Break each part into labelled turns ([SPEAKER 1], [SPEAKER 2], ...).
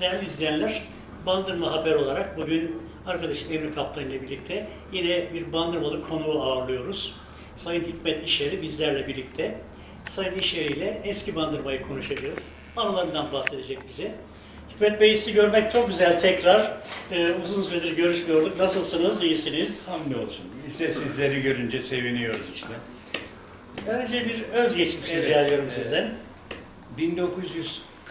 [SPEAKER 1] Değerli izleyenler, Bandırma Haber olarak bugün arkadaşım Emre Kaptan ile birlikte yine bir Bandırmalı konuğu ağırlıyoruz. Sayın Hikmet İşeri bizlerle birlikte. Sayın İşeri ile eski Bandırma'yı konuşacağız. Anılarından bahsedecek bize. Hikmet Bey sizi görmek çok güzel tekrar. Ee, uzun süredir görüşmüyorduk. Nasılsınız? İyisiniz?
[SPEAKER 2] Hamdolsun. Biz de sizleri görünce seviniyoruz işte.
[SPEAKER 1] Önce bir özgeçmiş
[SPEAKER 2] Evet,
[SPEAKER 1] rica ediyorum
[SPEAKER 2] evet.
[SPEAKER 1] sizden.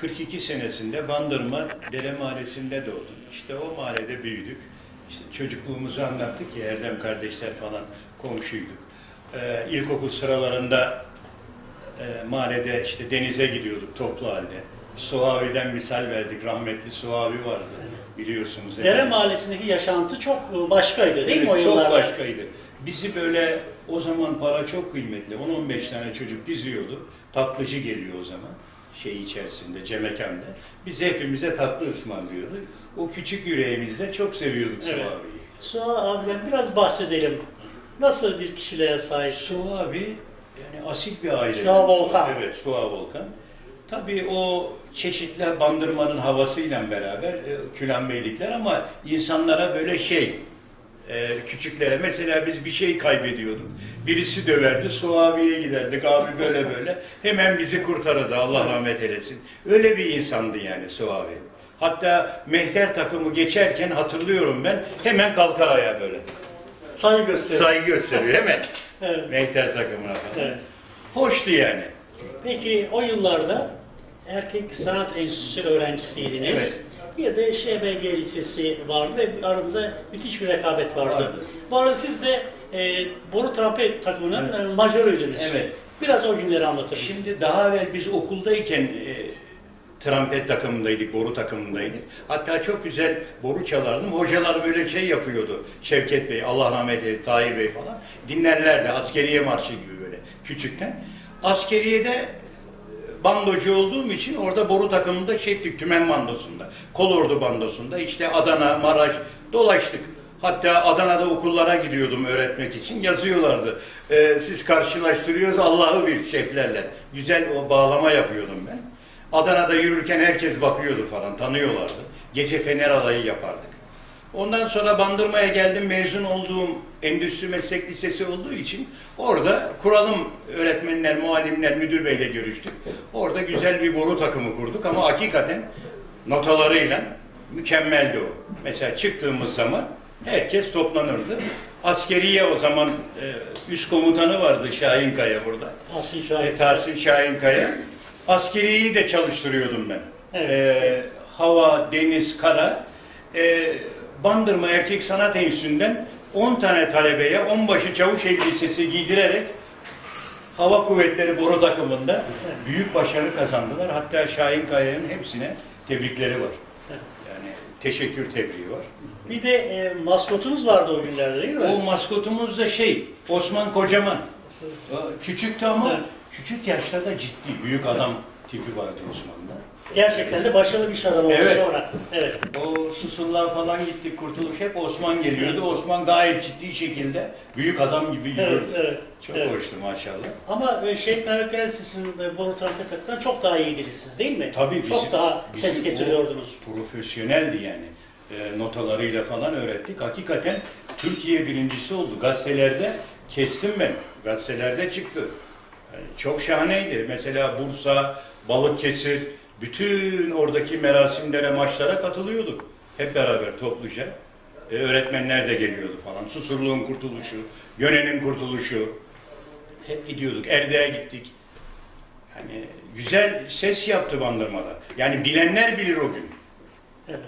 [SPEAKER 2] 1942 senesinde Bandırma Dere Mahallesi'nde doğdum. İşte o mahallede büyüdük. İşte çocukluğumuzu anlattık ya Erdem kardeşler falan komşuyduk. Ee, ilkokul sıralarında e, mahallede işte denize gidiyorduk toplu halde. Suavi'den misal verdik. Rahmetli Suavi vardı. Biliyorsunuz.
[SPEAKER 1] Dere
[SPEAKER 2] hepiniz.
[SPEAKER 1] Mahallesi'ndeki yaşantı çok başkaydı değil mi
[SPEAKER 2] Evet,
[SPEAKER 1] o
[SPEAKER 2] çok
[SPEAKER 1] yıllarda?
[SPEAKER 2] başkaydı. Bizi böyle o zaman para çok kıymetli. 10-15 tane çocuk diziyordu. Tatlıcı geliyor o zaman şey içerisinde, cemekanda. Biz hepimize tatlı ısmarlıyorduk. O küçük yüreğimizde çok seviyorduk
[SPEAKER 1] Evet.
[SPEAKER 2] Su abiyi.
[SPEAKER 1] Suha abiden biraz bahsedelim. Nasıl bir kişiliğe sahip?
[SPEAKER 2] Su abi yani asil bir aile.
[SPEAKER 1] Suha Volkan.
[SPEAKER 2] Evet, Suha Volkan. Tabii o çeşitli bandırmanın havasıyla beraber e, külenbeylikler ama insanlara böyle şey e, küçüklere mesela biz bir şey kaybediyorduk. Birisi döverdi, Suavi'ye giderdik abi böyle böyle. Hemen bizi kurtarırdı Allah rahmet eylesin. Öyle bir insandı yani Suavi. Hatta mehter takımı geçerken hatırlıyorum ben hemen kalkar ayağa böyle.
[SPEAKER 1] Saygı gösteriyor.
[SPEAKER 2] Saygı gösteriyor hemen
[SPEAKER 1] Evet.
[SPEAKER 2] mehter takımına falan.
[SPEAKER 1] evet.
[SPEAKER 2] Hoştu yani.
[SPEAKER 1] Peki o yıllarda Erkek Sanat Enstitüsü öğrencisiydiniz.
[SPEAKER 2] Evet.
[SPEAKER 1] Bir de ŞBG Lisesi vardı ve aranızda müthiş bir rekabet vardı.
[SPEAKER 2] Vardı.
[SPEAKER 1] Bu arada siz de e, Boru Trompet takımının
[SPEAKER 2] Evet.
[SPEAKER 1] e, majörüydünüz.
[SPEAKER 2] Evet.
[SPEAKER 1] Biraz o günleri anlatır?
[SPEAKER 2] Şimdi daha evvel biz okuldayken e, trompet takımındaydık, boru takımındaydık. Hatta çok güzel boru çalardım. Hocalar böyle şey yapıyordu. Şevket Bey, Allah rahmet eylesin, Tahir Bey falan. Dinlerlerdi askeriye marşı gibi böyle küçükken. Askeriyede bandocu olduğum için orada boru takımında şeydik tümen bandosunda. Kolordu bandosunda işte Adana, Maraş dolaştık. Hatta Adana'da okullara gidiyordum öğretmek için. Yazıyorlardı. Ee, siz karşılaştırıyoruz Allah'ı bir şeflerle. Güzel o bağlama yapıyordum ben. Adana'da yürürken herkes bakıyordu falan, tanıyorlardı. Gece fener alayı yapardık. Ondan sonra Bandırma'ya geldim. Mezun olduğum Endüstri Meslek Lisesi olduğu için orada kuralım öğretmenler, muallimler, müdür beyle görüştük. Orada güzel bir boru takımı kurduk ama hakikaten notalarıyla mükemmeldi o. Mesela çıktığımız zaman herkes toplanırdı. Askeriye o zaman e, üst komutanı vardı Şahin Kaya burada.
[SPEAKER 1] Tahsin
[SPEAKER 2] E,
[SPEAKER 1] Şahin.
[SPEAKER 2] Tahsin Şahin Kaya. Askeriyeyi de çalıştırıyordum ben.
[SPEAKER 1] Evet.
[SPEAKER 2] E, hava, deniz, kara. E, Bandırma Erkek Sanat Enstitüsü'nden 10 tane talebeye onbaşı çavuş elbisesi giydirerek Hava Kuvvetleri Boru takımında büyük başarı kazandılar. Hatta Şahin Kaya'nın hepsine tebrikleri var. Yani teşekkür tebriği var.
[SPEAKER 1] Bir de e, maskotunuz vardı o günlerde değil mi?
[SPEAKER 2] O maskotumuz da şey, Osman Kocaman. Küçüktü ama küçük yaşlarda ciddi, büyük adam tipi vardı Osman'da.
[SPEAKER 1] Gerçekten de başarılı bir iş adamı oldu
[SPEAKER 2] Evet.
[SPEAKER 1] sonra. Evet.
[SPEAKER 2] O Susurlar falan gittik, Kurtuluş hep Osman geliyordu. Osman gayet ciddi şekilde büyük adam gibi
[SPEAKER 1] Evet,
[SPEAKER 2] yürüyordu.
[SPEAKER 1] evet.
[SPEAKER 2] Çok
[SPEAKER 1] evet.
[SPEAKER 2] hoştu maşallah.
[SPEAKER 1] Ama e, Şehit Mehmet Sesi'nin e, boru trompet takımından çok daha iyiydiniz siz değil mi?
[SPEAKER 2] Tabii
[SPEAKER 1] Çok
[SPEAKER 2] bizim-
[SPEAKER 1] daha
[SPEAKER 2] bizim
[SPEAKER 1] ses getiriyordunuz.
[SPEAKER 2] Profesyoneldi yani. E, notalarıyla falan öğrettik. Hakikaten Türkiye birincisi oldu. Gazetelerde kestim ben. Gazetelerde çıktı. Yani çok şahaneydi. Mesela Bursa, Balıkesir, bütün oradaki merasimlere, maçlara katılıyorduk. Hep beraber topluca. E, öğretmenler de geliyordu falan. Susurluğun kurtuluşu, Göne'nin kurtuluşu. Hep gidiyorduk. Erde'ye gittik. Yani güzel ses yaptı Bandırma'da. Yani bilenler bilir o gün.
[SPEAKER 1] Evet.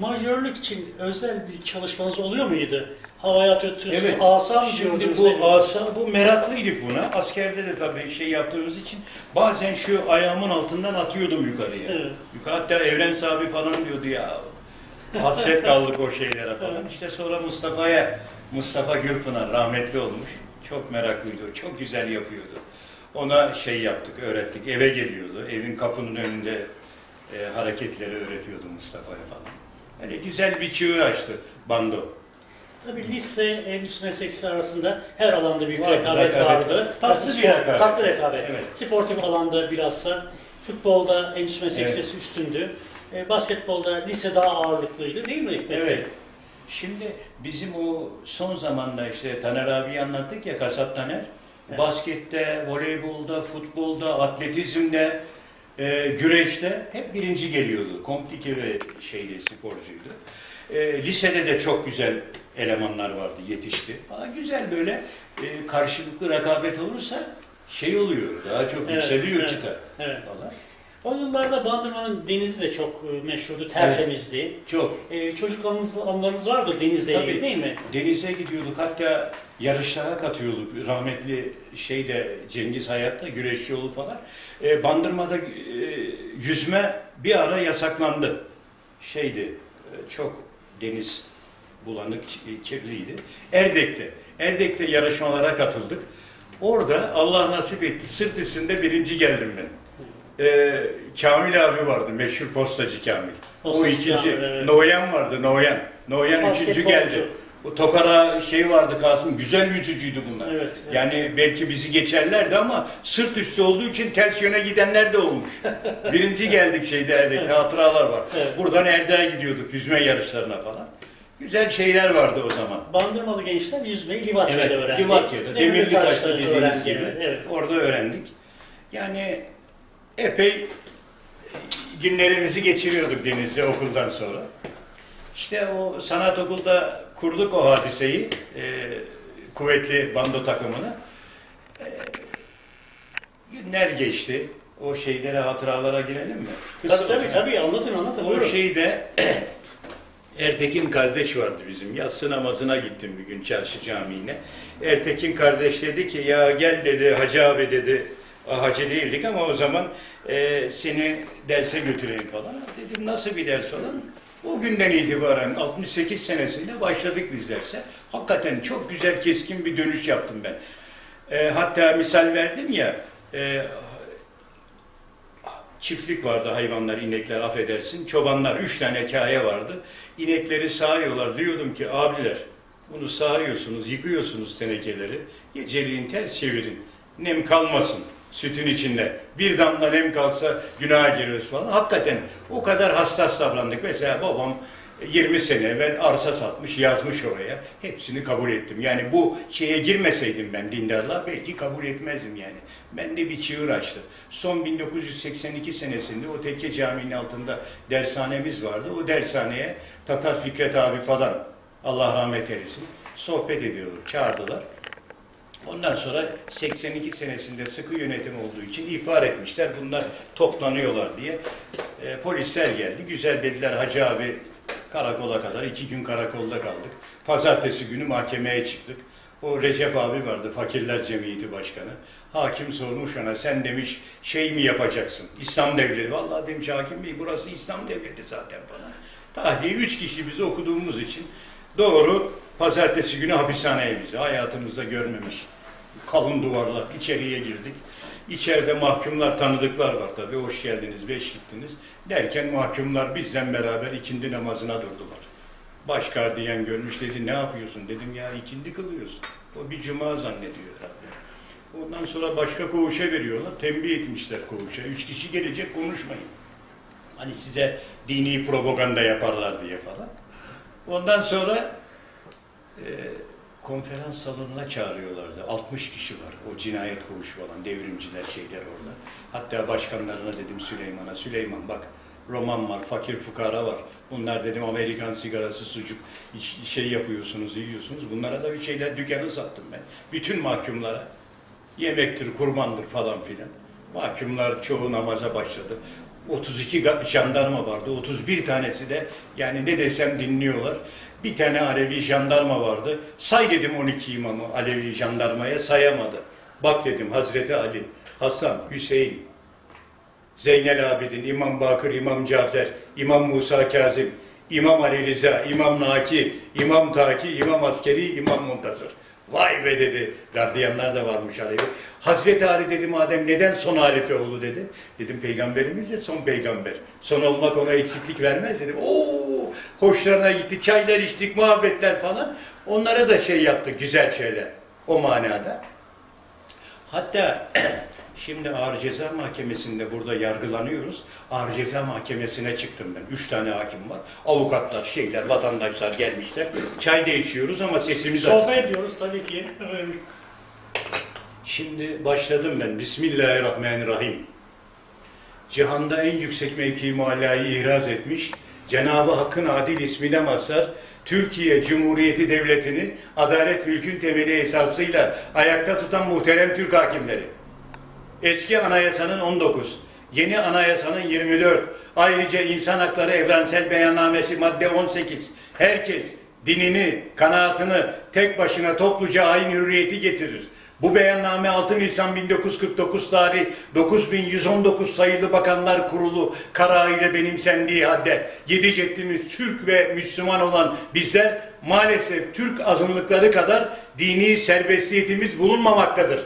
[SPEAKER 1] Majörlük için özel bir çalışmanız oluyor muydu? Havaya tutuyorsunuz,
[SPEAKER 2] Evet.
[SPEAKER 1] asam
[SPEAKER 2] Şimdi bu asa, bu meraklıydık buna. Askerde de tabii şey yaptığımız için bazen şu ayağımın altından atıyordum yukarıya.
[SPEAKER 1] Evet.
[SPEAKER 2] Yukarı, hatta Evren Sabi falan diyordu ya. Hasret kaldık o şeylere falan.
[SPEAKER 1] Evet.
[SPEAKER 2] İşte sonra Mustafa'ya, Mustafa Gürpınar rahmetli olmuş. Çok meraklıydı o, çok güzel yapıyordu. Ona şey yaptık, öğrettik. Eve geliyordu. Evin kapının önünde e, hareketleri öğretiyordu Mustafa'ya falan. Hani güzel bir çığır açtı bando.
[SPEAKER 1] Tabii lise, endüstri meslekçisi arasında her alanda büyük
[SPEAKER 2] Vardı,
[SPEAKER 1] rekabet
[SPEAKER 2] rekabet.
[SPEAKER 1] vardı.
[SPEAKER 2] Tatlı bir rekabet.
[SPEAKER 1] Tatlı rekabet.
[SPEAKER 2] Evet.
[SPEAKER 1] Sportif alanda bilhassa futbolda endüstri meslek
[SPEAKER 2] Evet.
[SPEAKER 1] üstündü. E, basketbolda lise daha ağırlıklıydı değil mi Hikmet?
[SPEAKER 2] Evet. Şimdi bizim o son zamanda işte Taner abi anlattık ya Kasap Taner.
[SPEAKER 1] Evet.
[SPEAKER 2] Baskette, voleybolda, futbolda, atletizmde, e, güreşte hep birinci geliyordu. Komplike ve şeydi, sporcuydu. E, lisede de çok güzel elemanlar vardı, yetişti. Aa, güzel böyle e, karşılıklı rekabet olursa şey oluyor, daha çok
[SPEAKER 1] Evet,
[SPEAKER 2] yükseliyor
[SPEAKER 1] evet,
[SPEAKER 2] çıta
[SPEAKER 1] Evet.
[SPEAKER 2] falan.
[SPEAKER 1] O yıllarda Bandırma'nın denizi de çok e, meşhurdu, tertemizdi.
[SPEAKER 2] Çok.
[SPEAKER 1] E, çocuk anınız, anılarınız vardır denizle
[SPEAKER 2] Tabii.
[SPEAKER 1] ilgili değil mi?
[SPEAKER 2] Denize gidiyorduk hatta yarışlara katıyorduk. Rahmetli şeyde Cengiz Hayat'ta güreş yolu falan. E, Bandırma'da e, yüzme bir ara yasaklandı. Şeydi e, çok deniz bulanık ç- kirliydi. Erdek'te. Erdek'te yarışmalara katıldık. Orada Allah nasip etti sırt üstünde birinci geldim ben. E, Kamil abi vardı meşhur postacı Kamil. o
[SPEAKER 1] Postacı
[SPEAKER 2] ikinci.
[SPEAKER 1] Kamil, evet.
[SPEAKER 2] Noyan vardı Noyan. Noyan üçüncü geldi. Bu Tokara şey vardı Kasım, güzel yüzücüydü bunlar.
[SPEAKER 1] Evet, evet.
[SPEAKER 2] Yani belki bizi geçerlerdi ama sırt üstü olduğu için ters yöne gidenler de olmuş. Birinci geldik şeyde Erdek'te, hatıralar var.
[SPEAKER 1] Evet.
[SPEAKER 2] Buradan Erdek'e gidiyorduk yüzme yarışlarına falan. Güzel şeyler vardı o zaman.
[SPEAKER 1] Bandırmalı gençler yüzmeyi Livatya'da
[SPEAKER 2] Evet,
[SPEAKER 1] öğrendi.
[SPEAKER 2] Livatya'da, Demirli Taş'ta dediğimiz
[SPEAKER 1] öğrendi,
[SPEAKER 2] gibi.
[SPEAKER 1] Evet, evet.
[SPEAKER 2] Orada öğrendik. Yani epey günlerimizi geçiriyorduk denizde okuldan sonra. İşte o sanat okulda kurduk o hadiseyi, e, kuvvetli bando takımını. E, günler geçti. O şeylere, hatıralara girelim mi? Kısa
[SPEAKER 1] Tabii tabii tabii anlatın anlatın.
[SPEAKER 2] O
[SPEAKER 1] buyurun.
[SPEAKER 2] şeyde Ertekin kardeş vardı bizim. Yatsı namazına gittim bir gün çarşı camiine. Ertekin kardeş dedi ki ya gel dedi hacı abi dedi. "Ah, Hacı değildik ama o zaman e, seni derse götüreyim falan. Dedim nasıl bir ders falan. O günden itibaren 68 senesinde başladık biz derse. Hakikaten çok güzel keskin bir dönüş yaptım ben. E, hatta misal verdim ya e, çiftlik vardı hayvanlar, inekler affedersin. Çobanlar, üç tane kaya vardı. İnekleri sağıyorlar. Diyordum ki abiler bunu sağıyorsunuz, yıkıyorsunuz tenekeleri. Geceliğin ters çevirin. Nem kalmasın sütün içinde. Bir damla nem kalsa günaha gireriz falan. Hakikaten o kadar hassas davrandık. Mesela babam 20 sene evvel arsa satmış, yazmış oraya. Hepsini kabul ettim. Yani bu şeye girmeseydim ben dindarlığa belki kabul etmezdim yani. Ben de bir çığır açtı. Son 1982 senesinde o Tekke Camii'nin altında dershanemiz vardı. O dershaneye Tatar Fikret abi falan Allah rahmet eylesin sohbet ediyorduk. Çağırdılar. Ondan sonra 82 senesinde sıkı yönetim olduğu için ihbar etmişler. Bunlar toplanıyorlar diye. E, polisler geldi. Güzel dediler Hacı abi karakola kadar. iki gün karakolda kaldık. Pazartesi günü mahkemeye çıktık. O Recep abi vardı, Fakirler Cemiyeti Başkanı. Hakim sormuş ona, sen demiş şey mi yapacaksın? İslam Devleti. Vallahi demiş hakim bey burası İslam Devleti zaten falan. Tahliye üç kişi biz okuduğumuz için doğru pazartesi günü hapishaneye bizi hayatımızda görmemiş. Kalın duvarlar, içeriye girdik. İçeride mahkumlar, tanıdıklar var tabii. Hoş geldiniz, beş gittiniz. Derken mahkumlar bizden beraber ikindi namazına durdular. Baş gardiyan görmüş dedi, ne yapıyorsun? Dedim ya ikindi kılıyorsun. O bir cuma zannediyor herhalde. Ondan sonra başka koğuşa veriyorlar. Tembih etmişler koğuşa. Üç kişi gelecek konuşmayın. Hani size dini propaganda yaparlar diye falan. Ondan sonra e, konferans salonuna çağırıyorlardı. 60 kişi var. O cinayet koğuşu falan, devrimciler şeyler orada. Hatta başkanlarına dedim Süleyman'a, Süleyman bak roman var, fakir fukara var. Bunlar dedim Amerikan sigarası, sucuk şey yapıyorsunuz, yiyorsunuz. Bunlara da bir şeyler dükkanı sattım ben. Bütün mahkumlara yemektir, kurbandır falan filan. Mahkumlar çoğu namaza başladı. 32 ga- jandarma vardı. 31 tanesi de yani ne desem dinliyorlar. Bir tane Alevi jandarma vardı. Say dedim 12 imamı Alevi jandarmaya sayamadı. Bak dedim Hazreti Ali, Hasan, Hüseyin, Zeynel Abidin, İmam Bakır, İmam Cafer, İmam Musa Kazım, İmam Ali Rıza, İmam Naki, İmam Taki, İmam Askeri, İmam Muntazır. Vay be dedi. Gardiyanlar da varmış Alevi. Hazreti Ali dedi madem neden son halife oldu dedi. Dedim peygamberimiz de son peygamber. Son olmak ona eksiklik vermez dedim. Oo hoşlarına gitti. Çaylar içtik, muhabbetler falan. Onlara da şey yaptık güzel şeyler. O manada. Hatta Şimdi Ağır Ceza Mahkemesi'nde burada yargılanıyoruz. Ağır Ceza Mahkemesi'ne çıktım ben. Üç tane hakim var. Avukatlar, şeyler, vatandaşlar gelmişler. Çay da içiyoruz ama sesimiz.
[SPEAKER 1] Sohbet ediyoruz tabii ki.
[SPEAKER 2] Şimdi başladım ben. Bismillahirrahmanirrahim. Cihanda en yüksek mevki muallayı ihraz etmiş, Cenab-ı Hakk'ın adil ismine mazhar, Türkiye Cumhuriyeti Devleti'ni adalet mülkün temeli esasıyla ayakta tutan muhterem Türk hakimleri. Eski anayasanın 19, yeni anayasanın 24, ayrıca insan hakları evrensel beyannamesi madde 18. Herkes dinini, kanaatını tek başına topluca ayin hürriyeti getirir. Bu beyanname 6 Nisan 1949 tarih 9119 sayılı Bakanlar Kurulu kararıyla benimsendiği halde yedi ceddimiz Türk ve Müslüman olan bizler maalesef Türk azınlıkları kadar dini serbestiyetimiz bulunmamaktadır.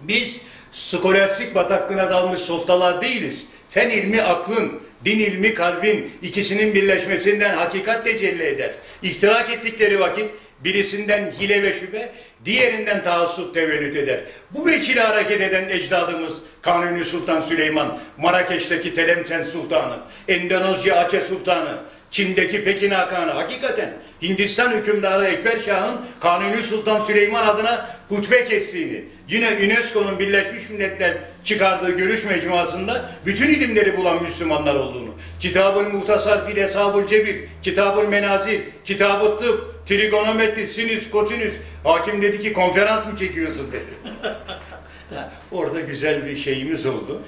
[SPEAKER 2] Biz skolastik bataklığına dalmış softalar değiliz. Fen ilmi aklın, din ilmi kalbin ikisinin birleşmesinden hakikat tecelli eder. İftirak ettikleri vakit birisinden hile ve şüphe, diğerinden taassup tevellüt eder. Bu veçile hareket eden ecdadımız Kanuni Sultan Süleyman, Marrakeş'teki Telemsen Sultanı, Endonezya Aceh Sultanı, Çin'deki Pekin Hakanı hakikaten Hindistan hükümdarı Ekber Şah'ın Kanuni Sultan Süleyman adına hutbe kestiğini, yine UNESCO'nun Birleşmiş Milletler çıkardığı görüş mecmuasında bütün ilimleri bulan Müslümanlar olduğunu, Kitab-ül Muhtasar fil Hesabül Cebir, Kitab-ül Menazir, Kitab-ı Tıp, Trigonometri, Sinüs, Kosinüs, hakim dedi ki konferans mı çekiyorsun dedi. Orada güzel bir şeyimiz oldu.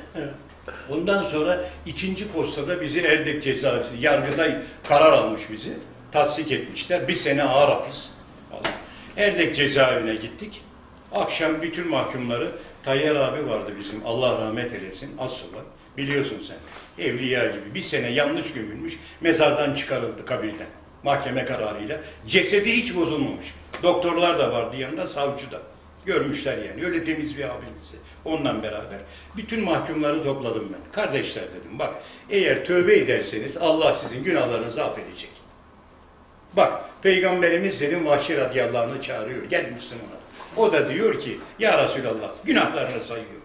[SPEAKER 2] Ondan sonra ikinci postada bizi Erdek cezaevisi, Yargıtay karar almış bizi. Tasdik etmişler. Bir sene ağır hapis. Erdek cezaevine gittik. Akşam bütün mahkumları, Tayyar abi vardı bizim, Allah rahmet eylesin, Assubay. Biliyorsun sen, evliya gibi. Bir sene yanlış gömülmüş, mezardan çıkarıldı kabirden. Mahkeme kararıyla. Cesedi hiç bozulmamış. Doktorlar da vardı yanında, savcı da. Görmüşler yani. Öyle temiz bir abimizi. Onunla beraber. Bütün mahkumları topladım ben. Kardeşler dedim bak eğer tövbe ederseniz Allah sizin günahlarınızı affedecek. Bak Peygamberimiz dedim Vahşi radıyallahu anh'ı çağırıyor. Gel Müslümana. O da diyor ki ya Resulallah günahlarını sayıyor.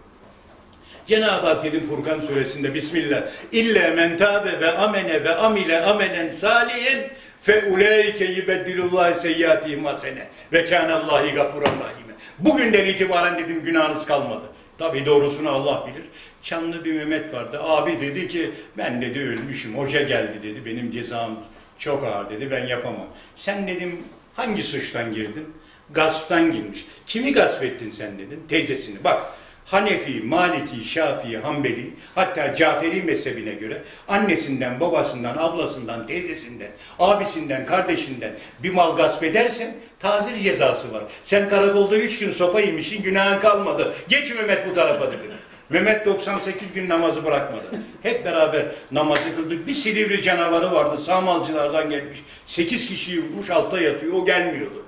[SPEAKER 2] Cenab-ı Hak dedim Furkan suresinde Bismillah. İlle men tabe ve amene ve amile amelen salihen fe ulaike yubeddilullah seyyiatihim hasene ve kânallahi gafuran rahime. Bugünden itibaren dedim günahınız kalmadı. Tabi doğrusunu Allah bilir. Çanlı bir Mehmet vardı. Abi dedi ki ben dedi ölmüşüm. Hoca geldi dedi. Benim cezam çok ağır dedi. Ben yapamam. Sen dedim hangi suçtan girdin? Gasptan girmiş. Kimi gasp ettin sen dedim. Teyzesini. Bak Hanefi, Maliki, Şafii, Hanbeli hatta Caferi mezhebine göre annesinden, babasından, ablasından, teyzesinden, abisinden, kardeşinden bir mal gasp edersen tazir cezası var. Sen karakolda üç gün sopa yemişsin günahın kalmadı. Geç Mehmet bu tarafa dedi. Mehmet 98 gün namazı bırakmadı. Hep beraber namazı kıldık. Bir Silivri canavarı vardı. Sağmalcılardan gelmiş. 8 kişiyi vurmuş altta yatıyor. O gelmiyordu.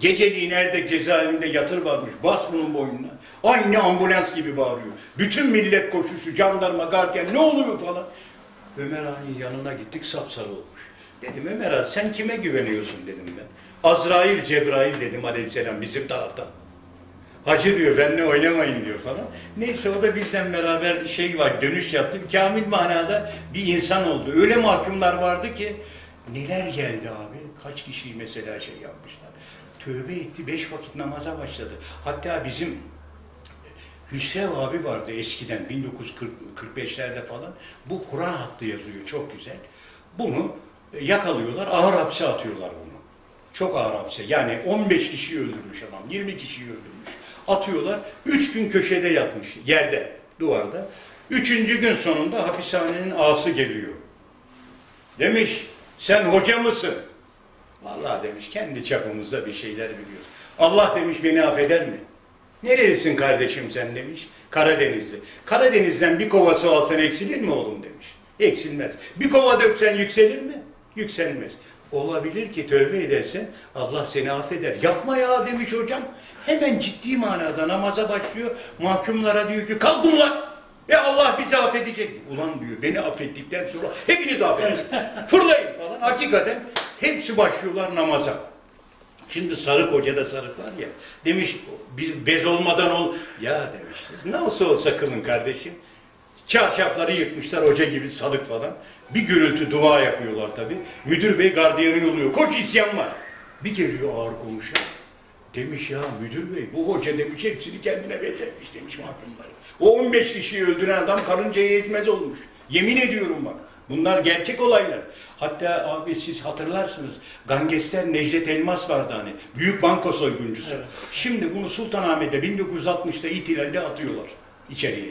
[SPEAKER 2] Geceliğin Erdek cezaevinde yatır varmış. Bas bunun boynuna. Aynı ambulans gibi bağırıyor. Bütün millet koşuşu, jandarma, gardiyan ne oluyor falan. Ömer Ağa'nın yanına gittik sapsarı olmuş. Dedim Ömer Ağa sen kime güveniyorsun dedim ben. Azrail, Cebrail dedim aleyhisselam bizim taraftan. Hacı diyor benimle oynamayın diyor falan. Neyse o da bizden beraber şey var dönüş yaptı. Kamil manada bir insan oldu. Öyle mahkumlar vardı ki neler geldi abi. Kaç kişiyi mesela şey yapmışlar. Tövbe etti beş vakit namaza başladı. Hatta bizim Hüsrev abi vardı eskiden 1945'lerde falan. Bu Kur'an hattı yazıyor çok güzel. Bunu e, yakalıyorlar ağır hapse atıyorlar bunu. Çok ağır hapse. Yani 15 kişiyi öldürmüş adam, 20 kişiyi öldürmüş. Atıyorlar. 3 gün köşede yatmış yerde, duvarda. Üçüncü gün sonunda hapishanenin ağası geliyor. Demiş sen hoca mısın? Vallahi demiş kendi çapımızda bir şeyler biliyoruz. Allah demiş beni affeder mi? Nerelisin kardeşim sen demiş. Karadenizli. Karadeniz'den bir kova su alsan eksilir mi oğlum demiş. Eksilmez. Bir kova döksen yükselir mi? Yükselmez. Olabilir ki tövbe edersen Allah seni affeder. Yapma ya demiş hocam. Hemen ciddi manada namaza başlıyor. Mahkumlara diyor ki kalkın lan. E Allah bizi affedecek. Ulan diyor beni affettikten sonra hepiniz affedin. Fırlayın falan. Hakikaten hepsi başlıyorlar namaza. Şimdi sarık hocada sarık var ya. Demiş bir bez olmadan ol. Ya demiş ne olsa kılın kardeşim. Çarşafları yırtmışlar hoca gibi salık falan. Bir gürültü dua yapıyorlar tabi. Müdür bey gardiyanı yolluyor. Koş isyan var. Bir geliyor ağır komşu. Demiş ya müdür bey bu hoca demiş hepsini kendine benzetmiş demiş mahkumları. O 15 kişiyi öldüren adam karıncayı ezmez olmuş. Yemin ediyorum bak. Bunlar gerçek olaylar. Hatta abi siz hatırlarsınız. Gangster Necdet Elmas vardı hani. Büyük banko soyguncusu.
[SPEAKER 1] Evet.
[SPEAKER 2] Şimdi bunu Sultanahmet'te 1960'ta ihtilalde atıyorlar içeriye.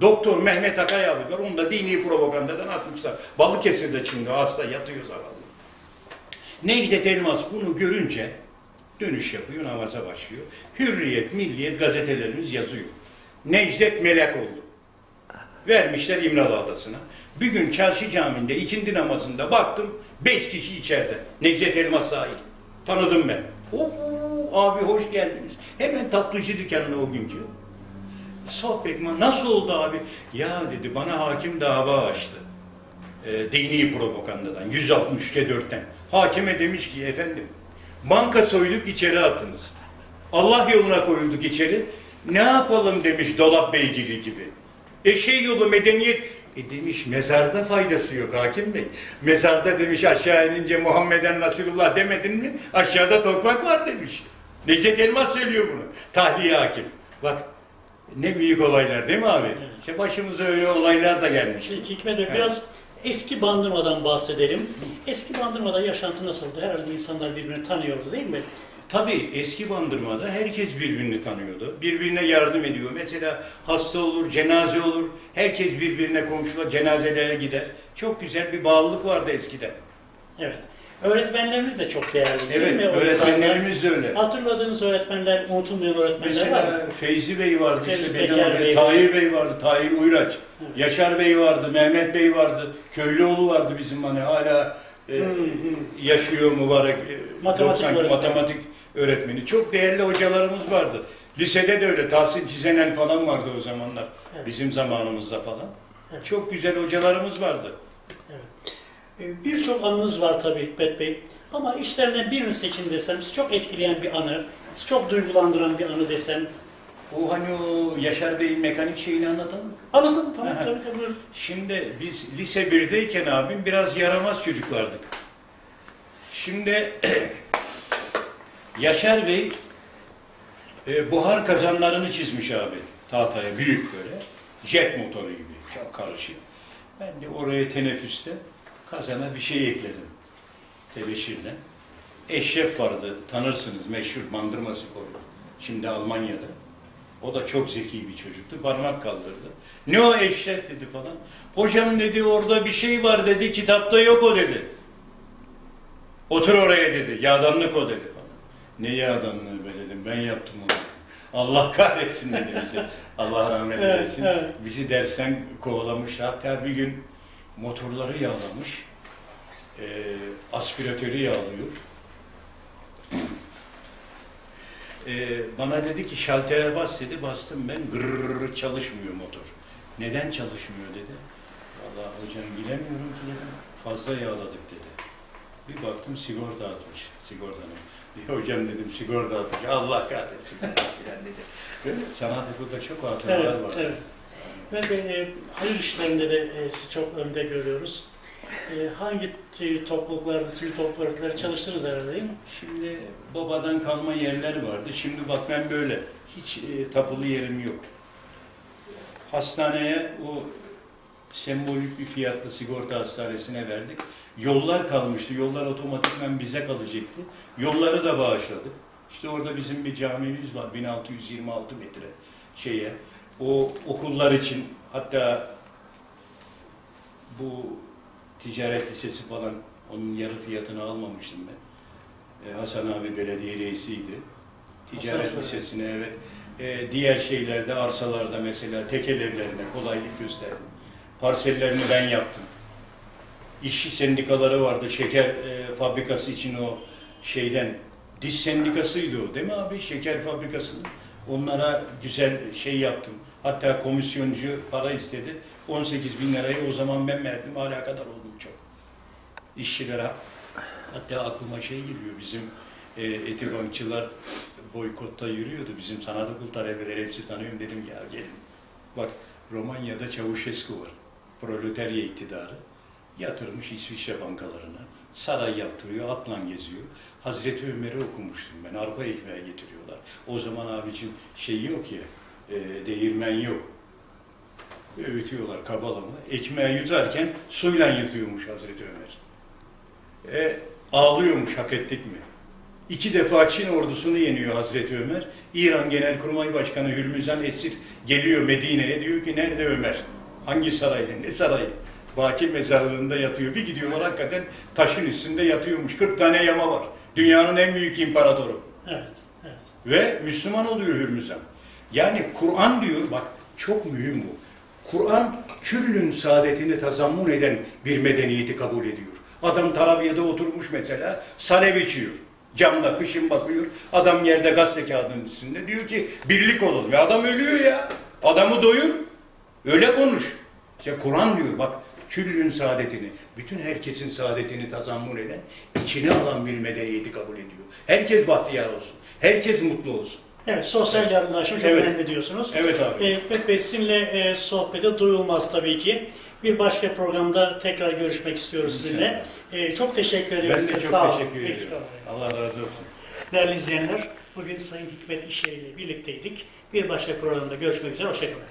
[SPEAKER 2] Doktor Mehmet Akay abi var. Onu da dini propagandadan atmışlar. Balıkesir'de şimdi hasta yatıyor zavallı. Necdet Elmas bunu görünce dönüş yapıyor, namaza başlıyor. Hürriyet, Milliyet gazetelerimiz yazıyor. Necdet melek oldu. Vermişler İmralı Adası'na. Bir gün çarşı caminde ikindi namazında baktım beş kişi içeride. Necdet Elmas sahil. Tanıdım ben. Oo, abi hoş geldiniz. Hemen tatlıcı dükkanına o günkü. Sohbet mi? Nasıl oldu abi? Ya dedi bana hakim dava açtı. E, dini propagandadan 163'te 4'ten. Hakime demiş ki efendim banka soyduk içeri attınız. Allah yoluna koyulduk içeri. Ne yapalım demiş dolap beygiri gibi. Eşeği yolu medeniyet e demiş mezarda faydası yok hakim bey. Mezarda demiş aşağı inince Muhammeden Nasrullah demedin mi? Aşağıda toprak var demiş. Necdet Elmas söylüyor bunu. Tahliye hakim. Bak ne büyük olaylar değil mi abi? İşte başımıza öyle olaylar da gelmiş.
[SPEAKER 1] Hikmet
[SPEAKER 2] Evet.
[SPEAKER 1] biraz eski Bandırma'dan bahsedelim. Eski Bandırma'da yaşantı nasıldı? Herhalde insanlar birbirini tanıyordu değil mi?
[SPEAKER 2] Tabii eski bandırmada herkes birbirini tanıyordu. Birbirine yardım ediyor. Mesela hasta olur, cenaze olur. Herkes birbirine komşular cenazelere gider. Çok güzel bir bağlılık vardı eskiden.
[SPEAKER 1] Evet. Öğretmenlerimiz de çok değerli değil
[SPEAKER 2] Evet,
[SPEAKER 1] mi?
[SPEAKER 2] öğretmenlerimiz de öyle.
[SPEAKER 1] Hatırladığınız öğretmenler, unutulmayan öğretmenler var mı?
[SPEAKER 2] Mesela Feyzi Bey vardı, işte adım-
[SPEAKER 1] Bey.
[SPEAKER 2] Tahir Bey vardı, Tahir Uyraç.
[SPEAKER 1] Evet.
[SPEAKER 2] Yaşar Bey vardı, Mehmet Bey vardı, Köylüoğlu vardı bizim hani hala e,
[SPEAKER 1] Hı, hı.
[SPEAKER 2] yaşıyor mübarek e,
[SPEAKER 1] Matematik
[SPEAKER 2] 90
[SPEAKER 1] öğretmeni.
[SPEAKER 2] matematik öğretmeni. Çok değerli hocalarımız vardı. Lisede de öyle Tahsin Çizenel falan vardı o zamanlar.
[SPEAKER 1] Evet.
[SPEAKER 2] Bizim zamanımızda falan.
[SPEAKER 1] Evet.
[SPEAKER 2] Çok güzel hocalarımız vardı.
[SPEAKER 1] Ee, Birçok anınız var tabii Hikmet Bey. Ama işlerinden birini seçin desem, sizi çok etkileyen bir anı, sizi çok duygulandıran bir anı desem.
[SPEAKER 2] O hani o Yaşar Bey'in mekanik şeyini anlatalım mı?
[SPEAKER 1] Anladım, tamam
[SPEAKER 2] Aha.
[SPEAKER 1] tabii tabii.
[SPEAKER 2] Şimdi biz lise 1'deyken abim biraz yaramaz çocuklardık. Şimdi Yaşar Bey e, buhar kazanlarını çizmiş abi tahtaya büyük böyle. Jet motoru gibi çok karışık. Ben de oraya teneffüste kazana bir şey ekledim. Tebeşirden. Eşref vardı tanırsınız meşhur bandırma sporu. Şimdi Almanya'da. O da çok zeki bir çocuktu. Parmak kaldırdı. Ne o eşref dedi falan. Hocam dedi orada bir şey var dedi. Kitapta yok o dedi. Otur oraya dedi. Yağdanlık o dedi falan. Ne yağdanlığı be dedim. Ben yaptım onu. Allah kahretsin dedi bize. Allah rahmet
[SPEAKER 1] Evet,
[SPEAKER 2] eylesin.
[SPEAKER 1] evet.
[SPEAKER 2] Bizi dersten kovalamış. Hatta bir gün motorları yağlamış. Ee, aspiratörü yağlıyor. Ee, bana dedi ki şaltere bas dedi. Bastım ben. Gırrrr çalışmıyor motor. Neden çalışmıyor dedi. Vallahi hocam bilemiyorum ki dedim. Fazla yağladık dedi. Bir baktım sigorta atmış. Sigortanın. "Ya hocam dedim sigorta atmış. Allah kahretsin. dedi. Böyle sanat okulda çok hatıralar
[SPEAKER 1] Evet,
[SPEAKER 2] var.
[SPEAKER 1] evet. Ve e, hayır işlerinde de e, sizi çok önde görüyoruz. E, hangi topluluklarda, sivil topluluklarda çalıştınız herhalde değil mi?
[SPEAKER 2] Şimdi babadan kalma yerler vardı. Şimdi bak ben böyle. Hiç e, tapulu yerim yok. Hastaneye o sembolik bir fiyatla sigorta hastanesine verdik. Yollar kalmıştı. Yollar otomatikman bize kalacaktı. Yolları da bağışladık. İşte orada bizim bir camimiz var. 1626 metre şeye. O okullar için hatta bu ticaret lisesi falan onun yarı fiyatını almamıştım ben. Ee, Hasan abi belediye reisiydi. Ticaret
[SPEAKER 1] Hasan
[SPEAKER 2] lisesine evet. Ee, diğer şeylerde, arsalarda mesela tekel evlerine kolaylık gösterdim. Parsellerini ben yaptım. İşçi sendikaları vardı. Şeker e, fabrikası için o şeyden diş sendikasıydı o değil mi abi? Şeker fabrikasının. Onlara güzel şey yaptım. Hatta komisyoncu para istedi. 18 bin lirayı o zaman ben verdim. Hala kadar oldum çok. İşçilere hatta aklıma şey geliyor bizim e, etibankçılar boykotta yürüyordu. Bizim sanat okul talebeleri hepsi tanıyorum dedim ya gelin. Bak Romanya'da Çavuşescu var. Proletarya iktidarı. Yatırmış İsviçre bankalarına. Saray yaptırıyor, atlan geziyor. Hazreti Ömer'i okumuştum ben. Arpa ekmeği getiriyorlar. O zaman abicim şey yok ya, e, değirmen yok. Öğütüyorlar kabalama. Ekmeği yutarken suyla yutuyormuş Hazreti Ömer. E, ağlıyormuş hak ettik mi? İki defa Çin ordusunu yeniyor Hazreti Ömer. İran Genelkurmay Başkanı Hürmüzan Esir geliyor Medine'ye diyor ki nerede Ömer? Hangi sarayda? Ne sarayı? Baki mezarlığında yatıyor. Bir gidiyorlar hakikaten taşın üstünde yatıyormuş. 40 tane yama var. Dünyanın en büyük imparatoru.
[SPEAKER 1] Evet, evet.
[SPEAKER 2] Ve Müslüman oluyor Hürmüzan. Yani Kur'an diyor bak çok mühim bu. Kur'an küllün saadetini tazammun eden bir medeniyeti kabul ediyor. Adam Tarabya'da oturmuş mesela salev içiyor. Camda kışın bakıyor. Adam yerde gazete kağıdının üstünde diyor ki birlik olalım. Ya adam ölüyor ya. Adamı doyur. Öyle konuş. İşte Kur'an diyor bak küllün saadetini, bütün herkesin saadetini tazammun eden, içine alan bir medeniyeti kabul ediyor. Herkes bahtiyar olsun. Herkes mutlu olsun.
[SPEAKER 1] Evet, sosyal yardımlaşma çok
[SPEAKER 2] Evet.
[SPEAKER 1] önemli diyorsunuz.
[SPEAKER 2] Evet abi.
[SPEAKER 1] E, Hikmet Bey sizinle e, sohbete duyulmaz tabii ki. Bir başka programda tekrar görüşmek istiyoruz sizinle. E, çok teşekkür ediyorum
[SPEAKER 2] Ben de
[SPEAKER 1] size.
[SPEAKER 2] çok
[SPEAKER 1] Sağ
[SPEAKER 2] teşekkür ederim. Allah razı olsun.
[SPEAKER 1] Değerli izleyenler, bugün Sayın Hikmet İşleri ile birlikteydik. Bir başka programda görüşmek üzere. Hoşçakalın.